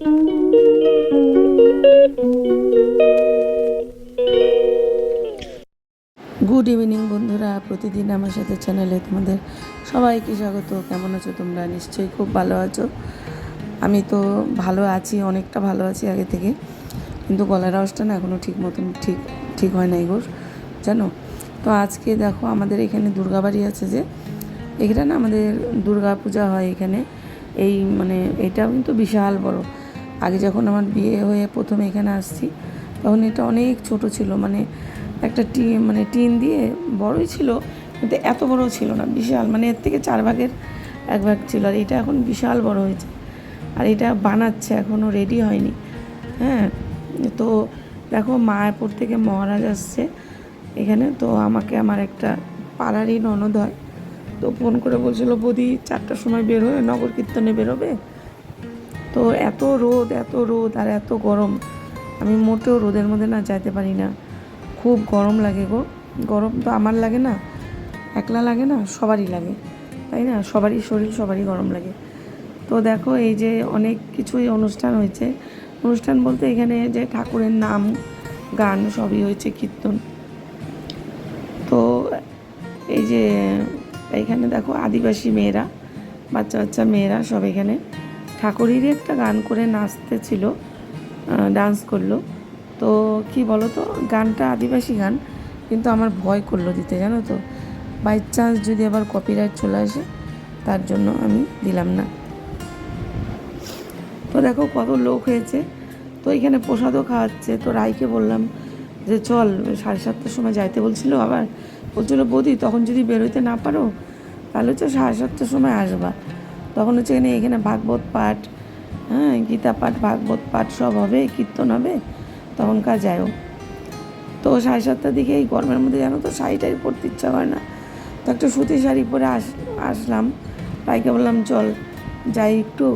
Good evening বন্ধুরা। প্রতিদিন আমার সাথে চ্যানেলে তোমাদের সবাইকে স্বাগত। কেমন আছো তোমরা? নিশ্চয়ই খুব ভালো আছো। আমি তো ভালো আছি, অনেকটা ভালো আছি আগে থেকে। কিন্তু গলার আওয়াজটা না এখনও ঠিক মতন ঠিক ঠিক হয় নাই গোর জানো? তো আজকে দেখো, আমাদের এখানে দুর্গাবাড়ি আছে যে। এখানে না আমাদের দুর্গা পূজা হয় এখানে। এই মানে এটাও কিন্তু বিশাল বড়। আগে যখন আমার বিয়ে হয়ে প্রথমে এখানে আসছি, তখন এটা অনেক ছোট ছিল মানে একটা টি মানে টিন দিয়ে বড়ই ছিল, কিন্তু এত বড় ছিল না, বিশাল মানে এর থেকে চার ভাগের এক ভাগ ছিল, আর এটা এখন বিশাল বড় হয়েছে, আর এটা বানাচ্ছে এখনও রেডি হয়নি হ্যাঁ তো দেখো মায়াপুর থেকে মহারাজ আসছে এখানে, তো আমাকে আমার একটা পাড়ারই ননদ হয়, তো ফোন করে বলছিল, বৌদি, চারটার সময় বের হয়ে নগর কীর্তনে বেরোবে? তো এত রোদ এত রোদ আর এত গরম। আমি মোটেও রোদের মধ্যে না যাইতে পারি না। খুব গরম লাগে গো। গরম তো আমার লাগে না, একলা লাগে না, সবারই লাগে। তাই না? সবারই শরীর, সবারই গরম লাগে। তো দেখো এই যে অনেক কিছুই অনুষ্ঠান হয়েছে। অনুষ্ঠান বলতে এখানে যে ঠাকুরের নাম, গান সবই হয়েছে, কীর্তন। তো এই যে এইখানে দেখো আদিবাসী মেয়েরা বাচ্চা বাচ্চা মেয়েরা সব এখানে। ঠাকুরেরই একটা গান করে নাচতেছিল ডান্স করল। তো কি বলো তো গানটা আদিবাসী গান, কিন্তু আমার ভয় করল দিতে, জানো তো? বাই চান্স যদি আবার কপিরাইট চলে আসে, তার জন্য আমি দিলাম না। তো দেখো কত লোক হয়েছে। তো এখানে প্রসাদও খাওয়াচ্ছে। তো রাইকে বললাম যে, চল, সাড়ে সাতটার সময় যাইতে। বলছিল আবার। বলছিল, বৌদি, তখন যদি বেরোইতে না পারো, তাহলে হচ্ছে সাড়ে সাতটার সময় আসবা। তখন হচ্ছে এখানে এখানে ভাগবত পাঠ হ্যাঁ গীতা পাঠ, ভাগবত পাঠ সব হবে, কীর্তন হবে, তখনকার যায়ও তো সাড়ে সাতটার দিকে এই গরমের মধ্যে জানো তো শাড়ি টাড়ি পরতে ইচ্ছা হয় না। তো একটা সুতি শাড়ি পরে আস আসলাম তাইকে বললাম, চল, যাই একটু।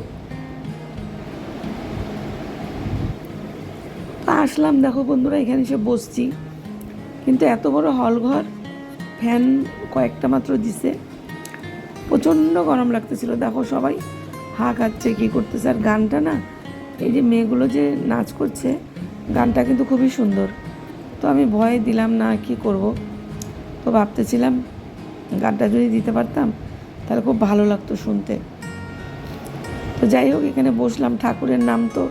আসলাম, দেখো বন্ধুরা, এখানে এসে বসছি। কিন্তু এত বড় হল ঘর ফ্যান কয়েকটা মাত্র দিছে। প্রচণ্ড গরম লাগতেছিল। দেখো সবাই হা খাচ্ছে, কী করতেছে, আর গানটা না, এই যে মেয়েগুলো যে নাচ করছে, গানটা কিন্তু খুবই সুন্দর। তো আমি ভয়ে দিলাম না, কি করব? তো ভাবতেছিলাম গানটা যদি দিতে পারতাম, তাহলে খুব ভালো লাগতো শুনতে। তো যাই হোক, এখানে বসলাম। ঠাকুরের নাম তো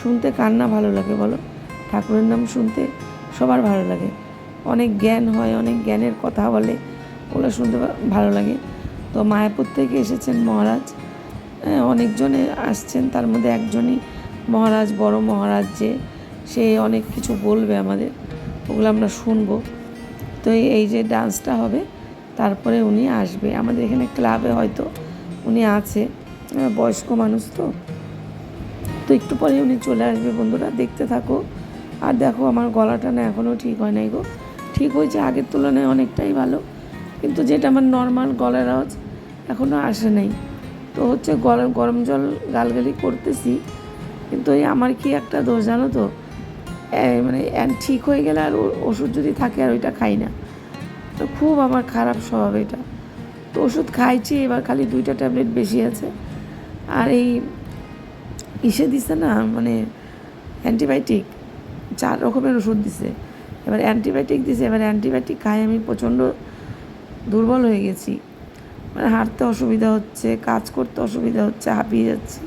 শুনতে কার না ভালো লাগে বলো? ঠাকুরের নাম শুনতে সবার ভালো লাগে। অনেক জ্ঞান হয়, অনেক জ্ঞানের কথা বলে, ওগুলো শুনতে ভালো লাগে। তো মায়াপুর থেকে এসেছেন মহারাজ। হ্যাঁ অনেকজনে আসছেন, তার মধ্যে একজনই মহারাজ, বড় মহারাজ যে, সে অনেক কিছু বলবে আমাদের, ওগুলো আমরা শুনব। তো এই যে ডান্সটা হবে, তারপরে উনি আসবে। আমাদের এখানে ক্লাবে হয়তো উনি আছে বয়স্ক মানুষ তো। তো একটু পরে উনি চলে আসবে বন্ধুরা, দেখতে থাকো। আর দেখো, আমার গলাটা না এখনও ঠিক হয় নাই গো। ঠিক হয়েছে, আগের তুলনায় অনেকটাই ভালো। কিন্তু যেটা আমার নর্মাল গলার আওয়াজ এখনও আসে নাই। তো হচ্ছে গরম গরম জল গালগালি করতেছি, কিন্তু এই আমার কি একটা দোষ জানো তো? মানে ঠিক হয়ে গেলে আর ওষুধ যদি থাকে আর ওইটা খাই না। তো খুব আমার খারাপ স্বভাব এটা। তো ওষুধ খাইছি, এবার খালি দুইটা ট্যাবলেট বেশি আছে। আর এই ইসে দিছে না মানে অ্যান্টিবায়োটিক, চার রকমের ওষুধ দিছে। এবার অ্যান্টিবায়োটিক দিছে, এবার অ্যান্টিবায়োটিক খাই আমি প্রচণ্ড দুর্বল হয়ে গেছি। মানে হাঁটতে অসুবিধা হচ্ছে, কাজ করতে অসুবিধা হচ্ছে, হাঁপিয়ে যাচ্ছি।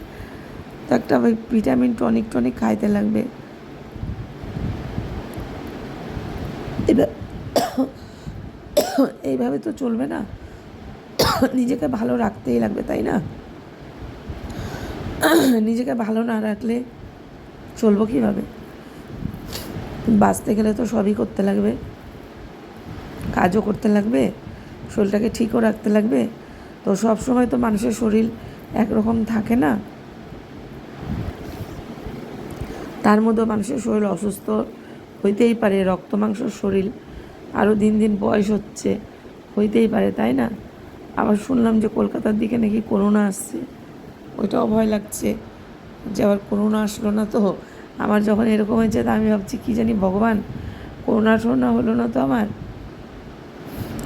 তো একটা ওই ভিটামিন টনিক টনিক খাইতে লাগবে। এইভাবে তো চলবে না। নিজেকে ভালো রাখতেই লাগবে, তাই না? নিজেকে ভালো না রাখলে চলবো কীভাবে? বাঁচতে গেলে তো সবই করতে লাগবে। কাজও করতে লাগবে। শরীরটাকে ঠিকও রাখতে লাগবে। তো সব সময় তো মানুষের শরীর একরকম থাকে না। তার মধ্যে মানুষের শরীর অসুস্থ হইতেই পারে, রক্ত মাংসর শরীর আরও দিন দিন বয়স হচ্ছে, হইতেই পারে, তাই না? আবার শুনলাম যে কলকাতার দিকে নাকি করোনা আসছে। ওইটাও ভয় লাগছে যে আবার করোনা আসলো না তো। আমার যখন এরকম হয়েছে তা আমি ভাবছি, কী জানি ভগবান, করোনা টোনা হলো না তো আমার?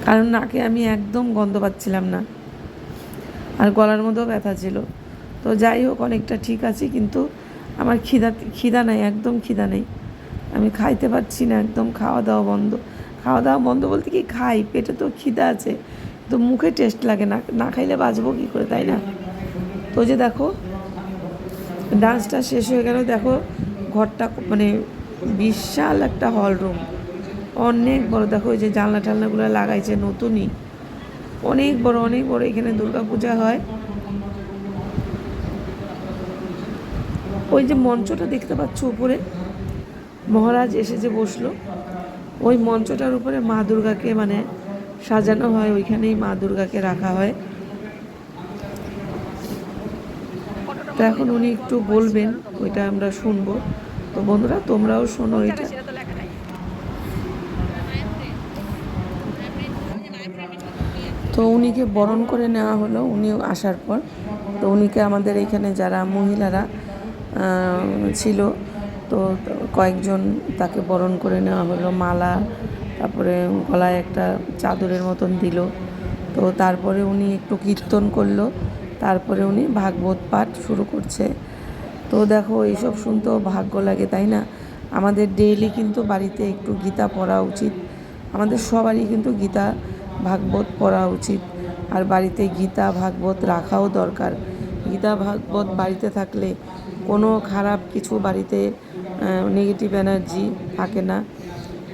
কারণ নাকে আমি একদম গন্ধ পাচ্ছিলাম না। আর গলার মধ্যেও ব্যথা ছিল। তো যাই হোক, অনেকটা ঠিক আছে, কিন্তু আমার খিদা খিদা নাই, একদম খিদা নেই। আমি খাইতে পারছি না, একদম খাওয়া দাওয়া বন্ধ। খাওয়া দাওয়া বন্ধ বলতে কি খাই? পেটে তো খিদা আছে তো মুখে টেস্ট লাগে না। না খাইলে বাঁচবো কী করে, তাই না? তো যে দেখো ডান্সটা শেষ হয়ে গেল। দেখো, ঘরটা মানে বিশাল একটা হল রুম অনেক বড়। দেখো ওই যে জানলা টালনাগুলো লাগাইছে নতুনই। অনেক বড় অনেক বড়। এখানে দুর্গা পূজা হয়। ওই যে মঞ্চটা দেখতে পাচ্ছ উপরে? মহারাজ এসে যে বসল। ওই মঞ্চটার উপরে মা দুর্গাকে মানে সাজানো হয়। ওইখানেই মা দুর্গাকে রাখা হয়। তো এখন উনি একটু বলবেন, ওইটা আমরা শুনব। তো বন্ধুরা, তোমরাও শোনো এটা। তো উনিকে বরণ করে নেওয়া হলো, উনি আসার পর। তো উনিকে আমাদের এখানে যারা মহিলারা ছিল, তো কয়েকজন তাকে বরণ করে নেওয়া হলো। মালা, তারপরে গলায় একটা চাদরের মতন দিল। তো তারপরে উনি একটু কীর্তন করল। তারপরে উনি ভাগবত পাঠ শুরু করছে। তো দেখো, এইসব শুনতেও ভাগ্য লাগে, তাই না? আমাদের ডেইলি কিন্তু বাড়িতে একটু গীতা পড়া উচিত। আমাদের সবারই কিন্তু গীতা ভাগবত পড়া উচিত। আর বাড়িতে গীতা, ভাগবত রাখাও দরকার। গীতা, ভাগবত বাড়িতে থাকলে কোনো খারাপ কিছু বাড়িতে নেগেটিভ এনার্জি থাকে না।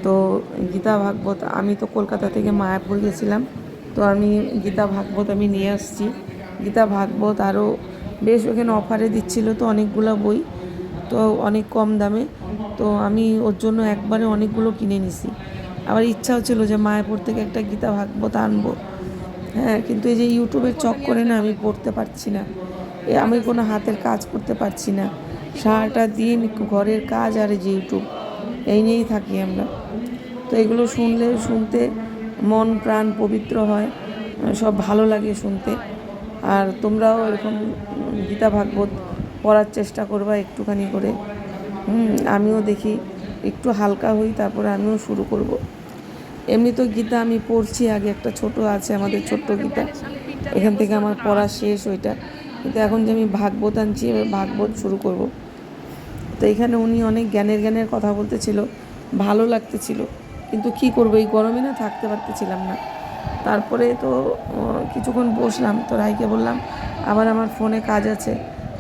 তো গীতা, ভাগবত, আমি তো কলকাতা থেকে মায়াপুর গেছিলাম। তো আমি গীতা, ভাগবত আমি নিয়ে আসছি। গীতা, ভাগবত আরও বেশ ওখানে অফারে দিচ্ছিল তো অনেকগুলো বই। তো অনেক কম দামে। তো আমি ওর জন্য একবারে অনেকগুলো কিনে নিছি। আবার ইচ্ছাও ছিল যে মায়াপুর থেকে একটা গীতা ভাগবত আনব। হ্যাঁ কিন্তু এই যে ইউটিউবের চক্করে না আমি পড়তে পারছি না। এ, আমি কোনো হাতের কাজ করতে পারছি না। সারাটা দিন ঘরের কাজ আর এই যে ইউটিউব, এই নিয়েই থাকি আমরা। তো এগুলো শুনলে, শুনতে মন প্রাণ পবিত্র হয়, সব ভালো লাগে শুনতে। আর তোমরাও এরকম গীতা ভাগবত পড়ার চেষ্টা করবা একটুখানি করে। আমিও দেখি একটু হালকা হই, তারপরে আমিও শুরু করব। এমনি তো গীতা আমি পড়ছি, আগে একটা ছোট আছে আমাদের ছোট্ট গীতা। এখান থেকে আমার পড়া শেষ ওইটা। কিন্তু এখন যে আমি ভাগবত আনছি, এবার ভাগবত শুরু করব। তো এখানে উনি অনেক জ্ঞানের জ্ঞানের কথা বলতেছিল, ভালো লাগতেছিল। কিন্তু কি করব, এই গরমে না থাকতে পারতেছিলাম না। তারপরে তো কিছুক্ষণ বসলাম। তো রাইকে বললাম, আবার আমার ফোনে কাজ আছে।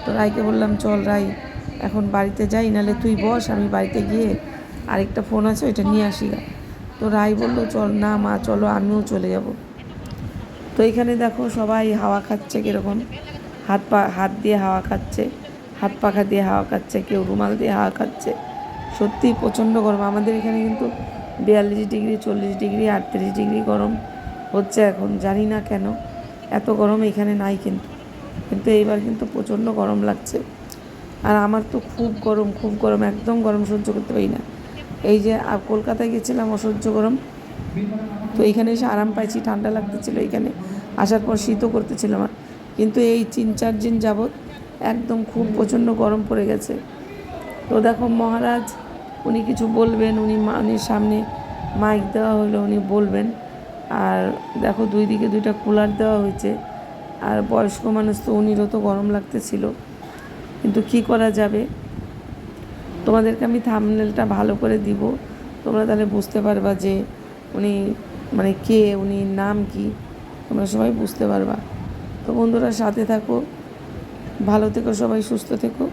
তো রাইকে বললাম, চল রাই এখন বাড়িতে যাই, নাহলে তুই বস, আমি বাড়িতে গিয়ে আরেকটা ফোন আছে, ওইটা নিয়ে আসি। গা। তো রাই বলল, চল না মা, চলো, আমিও চলে যাব। তো এখানে দেখো সবাই হাওয়া খাচ্ছে কীরকম। হাত পা, হাত দিয়ে হাওয়া খাচ্ছে, হাত পাখা দিয়ে হাওয়া খাচ্ছে, কেউ রুমাল দিয়ে হাওয়া খাচ্ছে। সত্যি প্রচণ্ড গরম। আমাদের এখানে কিন্তু বিয়াল্লিশ ডিগ্রি, চল্লিশ ডিগ্রি, আটত্রিশ ডিগ্রি গরম হচ্ছে এখন, জানি না কেন। এত গরম এখানে নাই কিন্তু। কিন্তু এইবার কিন্তু প্রচণ্ড গরম লাগছে। আর আমার তো খুব গরম খুব গরম, একদম গরম সহ্য করতে পারি না। এই যে কলকাতায় গেছিলাম অসহ্য গরম। তো এইখানে এসে আরাম পাইছি, ঠান্ডা লাগতেছিল এইখানে আসার পর শীতও করতেছিল আমার কিন্তু এই তিন, চার দিন যাবৎ একদম খুব প্রচণ্ড গরম পড়ে গেছে। তো দেখো মহারাজ, উনি কিছু বলবেন, উনি উনির সামনে মাইক দেওয়া হলো, উনি বলবেন। আর দেখো দুই দিকে দুইটা কুলার দেওয়া হয়েছে। আর বয়স্ক মানুষ তো, উনিরও তো গরম লাগতেছিল। কিন্তু কি করা যাবে? তোমাদেরকে আমি থামনেলটা ভালো করে দিব। তোমরা তাহলে বুঝতে পারবা যে উনি মানে কে, উনি নাম কি। তোমরা সবাই বুঝতে পারবা। তো বন্ধুরা সাথে থাকো, ভালো থেকো, সবাই সুস্থ থেকো।